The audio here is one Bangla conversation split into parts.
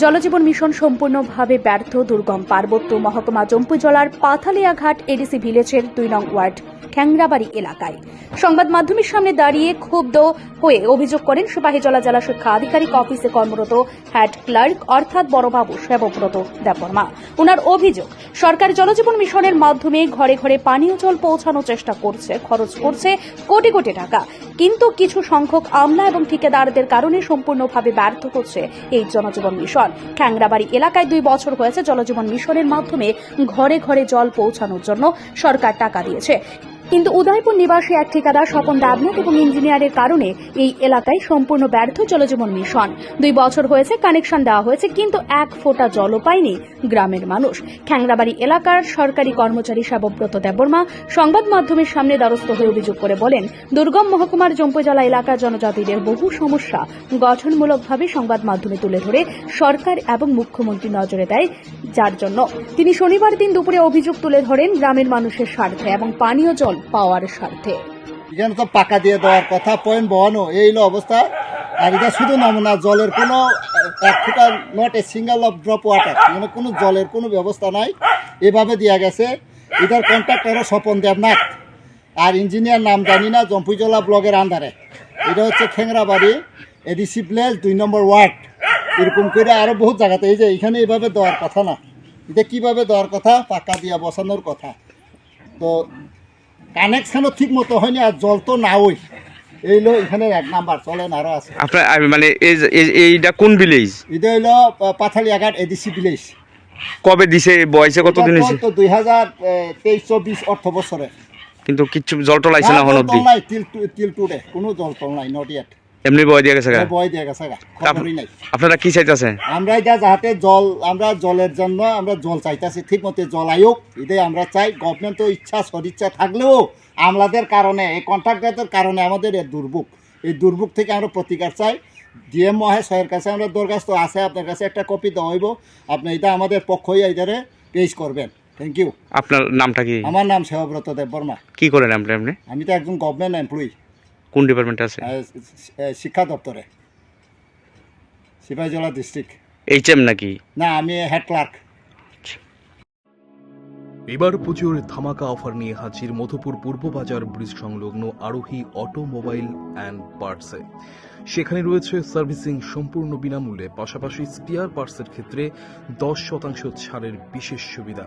জলজীবন মিশন সম্পূর্ণভাবে ব্যর্থ, দুর্গম পার্বত্য মহকুমা জম্পু জম্পুজলার পাথালিয়াঘাট এডিসি ভিলেজের দুই নং ওয়ার্ড, খ্যাংরাবাড়ি এলাকায়। সংবাদ মাধ্যমের সামনে দাঁড়িয়ে ক্ষুব্ধ হয়ে অভিযোগ করেন সিপাহীজলা জেলা শিক্ষা আধিকারিক অফিসে কর্মরত হেড ক্লার্ক অর্থাৎ বড়বাবু সেবব্রত দেববর্মা। ওনার অভিযোগ, সরকার জলজীবন মিশনের মাধ্যমে ঘরে ঘরে পানীয় জল পৌঁছানোর চেষ্টা করছে, খরচ করছে কোটি কোটি টাকা। কিন্তু কিছু সংখ্যক আমলা এবং ঠিকাদারদের কারণে সম্পূর্ণভাবে ব্যর্থ হচ্ছে এই জনজীবন মিশন। খ্যাংরাবাড়ি এলাকায় দুই বছর হয়েছে জলজীবন মিশনের মাধ্যমে ঘরে ঘরে জল পৌঁছানোর জন্য সরকার টাকা দিয়েছে। কিন্তু উদয়পুর নিবাসী এক ঠিকাদার স্বপন দেবনাথ এবং ইঞ্জিনিয়ারের কারণে এই এলাকায় সম্পূর্ণ ব্যর্থ জলজীবন মিশন। দুই বছর হয়েছে কানেকশন দেওয়া হয়েছে, কিন্তু এক ফোঁটা জলও পায়নি গ্রামের মানুষ। খ্যাংরাবাড়ি এলাকার সরকারি কর্মচারী সেবব্রত দেববর্মা সংবাদ মাধ্যমের সামনে দ্বারস্থ হয়ে অভিযোগ করে বলেন, দুর্গম মহকুমার জম্পুজলা এলাকার জনজাতিদের বহু সমস্যা গঠনমূলকভাবে সংবাদ মাধ্যমে তুলে ধরে সরকার এবং মুখ্যমন্ত্রী নজরে দেয় যার জন্য তিনি শনিবার দিন দুপুরে অভিযোগ তুলে ধরেন গ্রামের মানুষের স্বার্থে এবং পানীয় জল পাওয়ার স্বার্থে। এখানে তো পাকা দিয়ে দেওয়ার কথা, পয়েন্ট বহানো, এই হলো অবস্থা। আর এটা শুধু নমুনা, জলের কোনো, এক ফুটা not a single of drop water মানে কোনো জলের কোনো ব্যবস্থা নাই। এভাবে দেওয়া গেছে। এটার কন্ট্রাক্টরও স্বপন দেবনাথ। আর ইঞ্জিনিয়ার নাম জানি না জম্পুজলা ব্লগের আন্ডারে এটা হচ্ছে খেংরাবাড়ি এডিসি প্লেস দুই নম্বর ওয়ার্ড এরকম করে আরও বহুত জায়গাতে। এই যে এখানে এইভাবে দেওয়ার কথা না। এটা কীভাবে দেওয়ার কথা? পাকা দিয়া বসানোর কথা। তো কানেকশনও ঠিক মতো হয়নি আর জল তো না ওই এইলো এখানে এক নাম্বার চলেন আরও আছে। আপনার মানে এই- এই- এইটা কোন ভিলেজ এটা হইল পাথালিয়াঘাট এডিসি ভিলেজ কবে দিছে বয়সে কতদিন হয়েছে? তো দুই হাজার তেইশ চব্বিশ অর্থ বছরে। কিন্তু কিছু জল টল আইছে না অব্দি? তিল তিল কোনো জল টল নাই নট ইয়েট এমনি বয় দিয়ে গেছে বয় দিয়ে আপনারা কি চাইতেছেন আমরা এটা যাহাতে জল আমরা জলের জন্য আমরা জল চাইতেছি ঠিক মতো জল আয়োগ এটাই আমরা চাই। গভর্নমেন্ট ইচ্ছা সদিচ্ছা থাকলেও আমলাদের কারণে এই কন্ট্রাক্টরদের কারণে আমাদের এই দুর্ভোগ। এই দুর্ভোগ থেকে আমরা প্রতিকার চাই। ডিএম মহাশয়ের কাছে আমরা দরখাস্ত আছে আপনার কাছে একটা কপি দেওয়া হইব। আপনি এটা আমাদের পক্ষ হয়ে এটারে পেশ করবেন। থ্যাংক ইউ আপনার নামটা কি? আমার নাম সেবব্রত দেব বর্মা কি করেন আপনি আপনি? আমি তো একজন গভর্নমেন্ট এমপ্লয়ি কোন ডিপার্টমেন্টে আছে? শিক্ষা দপ্তরে। সিপাহীজলা ডিস্ট্রিক্ট এইচ এম নাকি? না আমি হেড ক্লার্ক এবার পুজোর ধামাকা অফার নিয়ে হাজির মধুপুর পূর্ব বাজার ব্রিজ সংলগ্ন আরোহী অটোমোবাইল অ্যান্ড পার্টসে। সেখানে রয়েছে সার্ভিসিং সম্পূর্ণ বিনামূল্যে পাশাপাশি স্পিয়ার পার্টসের ক্ষেত্রে দশ শতাংশ ছাড়ের বিশেষ সুবিধা।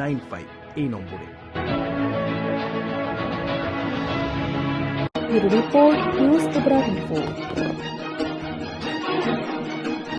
Nine five এই নম্বরে। Report news Tripura report.